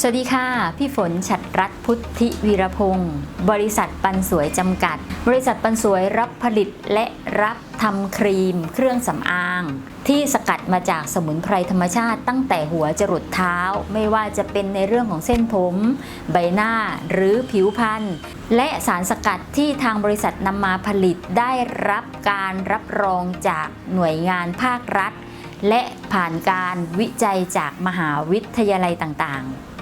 สวัสดีค่ะ พี่ฝนฉัตรรัตพุทธิวีรพงศ์บริษัทปันสวยจำกัด บริษัทปันสวยรับผลิตและรับทำครีม เครื่องสำอาง ที่สกัดมาจากสมุนไพรธรรมชาติตั้งแต่หัวจรดเท้า ไม่ว่าจะเป็นในเรื่องของเส้นผม ใบหน้าหรือผิวพรรณและสารสกัดที่ทางบริษัทนำมาผลิตได้รับการรับรองจากหน่วยงานภาครัฐ และผ่านการวิจัยจากมหาวิทยาลัยต่างๆ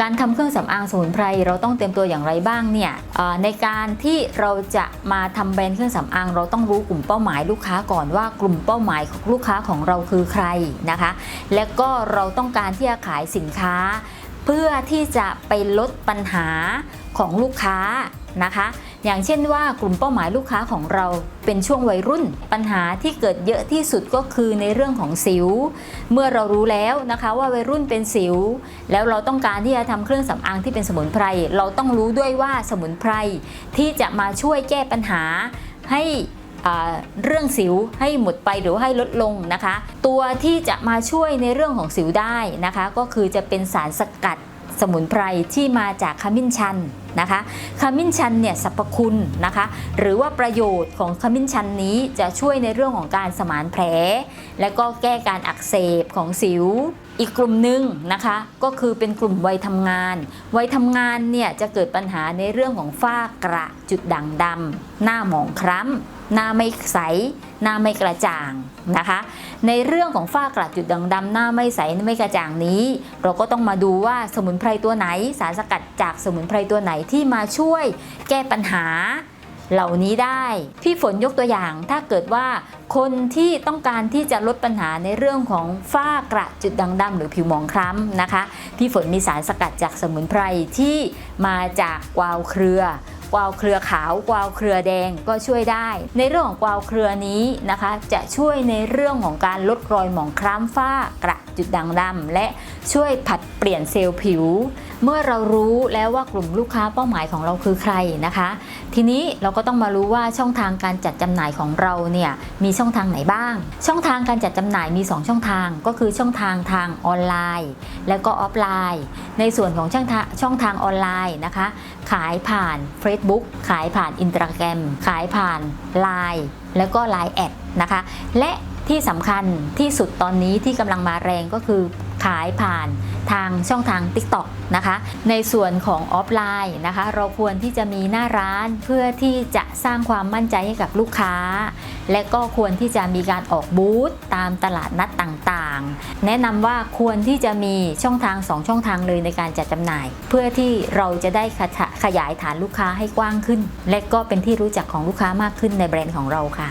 การทำเครื่องสำอางสมุนไพรเราต้องเตรียมตัวอย่างไรบ้างเนี่ยในการที่เราจะมาทำแบรนด์เครื่องสำอาง เราต้องรู้กลุ่มเป้าหมายลูกค้าก่อนว่ากลุ่มเป้าหมายของลูกค้าของเราคือใครนะคะ และก็เราต้องการที่จะขายสินค้า เพื่อที่จะไปลดปัญหาของลูกค้านะคะ อย่างเช่นว่ากลุ่มเป้าหมายลูกค้าของเราเป็นช่วงวัยรุ่น ปัญหาที่เกิดเยอะที่สุดก็คือในเรื่องของสิว เมื่อเรารู้แล้วนะคะว่าวัยรุ่นเป็นสิว แล้วเราต้องการที่จะทำเครื่องสำอางที่เป็นสมุนไพร เราต้องรู้ด้วยว่าสมุนไพรที่จะมาช่วยแก้ปัญหาให้เรื่องสิวให้หมดไปหรือให้ลดลงนะคะ ตัวที่จะมาช่วยในเรื่องของสิวได้นะคะ ก็คือจะเป็นสารสกัด สมุนไพรที่มาจากขมิ้นชันนะคะขมิ้นชันเนี่ยสรรพคุณนะคะ หรือว่าประโยชน์ของขมิ้นชันนี้จะช่วยในเรื่องของการสมานแผล และก็แก้การอักเสบของสิว อีกกลุ่มหนึ่งนะคะ ก็คือเป็นกลุ่มวัยทำงาน วัยทำงานเนี่ยจะเกิดปัญหาในเรื่องของฝ้ากระจุดด่างดำหน้าหมองคล้ำ หน้าไม่ใส หน้าไม่กระจ่างนะคะ ในเรื่องของฝ้ากระจุดด่างดำหน้าไม่ใสไม่กระจ่างนี้ เราก็ต้องมาดูว่าสมุนไพรตัวไหน สารสกัดจากสมุนไพรตัวไหนที่มาช่วยแก้ปัญหาเหล่านี้ได้ พี่ฝนยกตัวอย่างถ้าเกิดว่าคนที่ต้องการที่จะลดปัญหาในเรื่องของฝ้ากระจุดด่างดำหรือผิวหมองคล้ำนะคะ พี่ฝนมีสารสกัดจากสมุนไพรที่มาจากกวาวเครือ กวาวเครือขาวกวาวเครือแดงก็ช่วยได้ ในเรื่องของกวาวเครือนี้นะคะ จะช่วยในเรื่องของการลดรอยหมองคล้ำฝ้ากระ จุดด่างดำและช่วยผัดเปลี่ยนเซลล์ผิว เมื่อเรารู้แล้วว่ากลุ่มลูกค้าเป้าหมายของเราคือใครนะคะ ทีนี้เราก็ต้องมารู้ว่าช่องทางการจัดจำหน่ายของเราเนี่ยมีช่องทางไหนบ้าง ช่องทางการจัดจำหน่ายมี 2 ช่องทางก็คือช่องทางทางออนไลน์ และก็ออฟไลน์ ในส่วนของช่องทางช่องทางออนไลน์นะคะ ขายผ่าน Facebook ขายผ่านอิน s t แกรมขายผ่าน Line แล้วก็ Line แอดนะคะ และ ที่สำคัญที่สุดตอนนี้ที่กำลังมาแรงก็คือขายผ่านทางช่องทาง TikTok นะคะ ในส่วนของออฟไลน์นะคะ เราควรที่จะมีหน้าร้านเพื่อที่จะสร้างความมั่นใจให้กับลูกค้า และก็ควรที่จะมีการออกบูธตามตลาดนัดต่างๆ แนะนำว่าควรที่จะมีช่องทาง 2 ช่องทางเลยในการจัดจำหน่าย เพื่อที่เราจะได้ขยขยายฐานลูกค้าให้กว้างขึ้น และก็เป็นที่รู้จักของลูกค้ามากขึ้นในแบรนด์ของเราค่ะ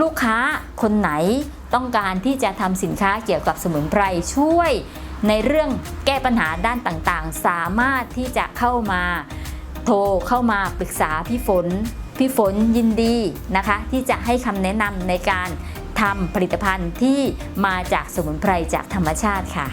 ลูกค้าคนไหนต้องการที่จะทำสินค้าเกี่ยวกับสมุนไพรช่วย ในเรื่องแก้ปัญหาด้านต่างๆ สามารถที่จะเข้ามาโทรเข้ามาปรึกษาพี่ฝน พี่ฝนยินดีนะคะ ที่จะให้คำแนะนำในการทำผลิตภัณฑ์ที่มาจากสมุนไพรจากธรรมชาติค่ะ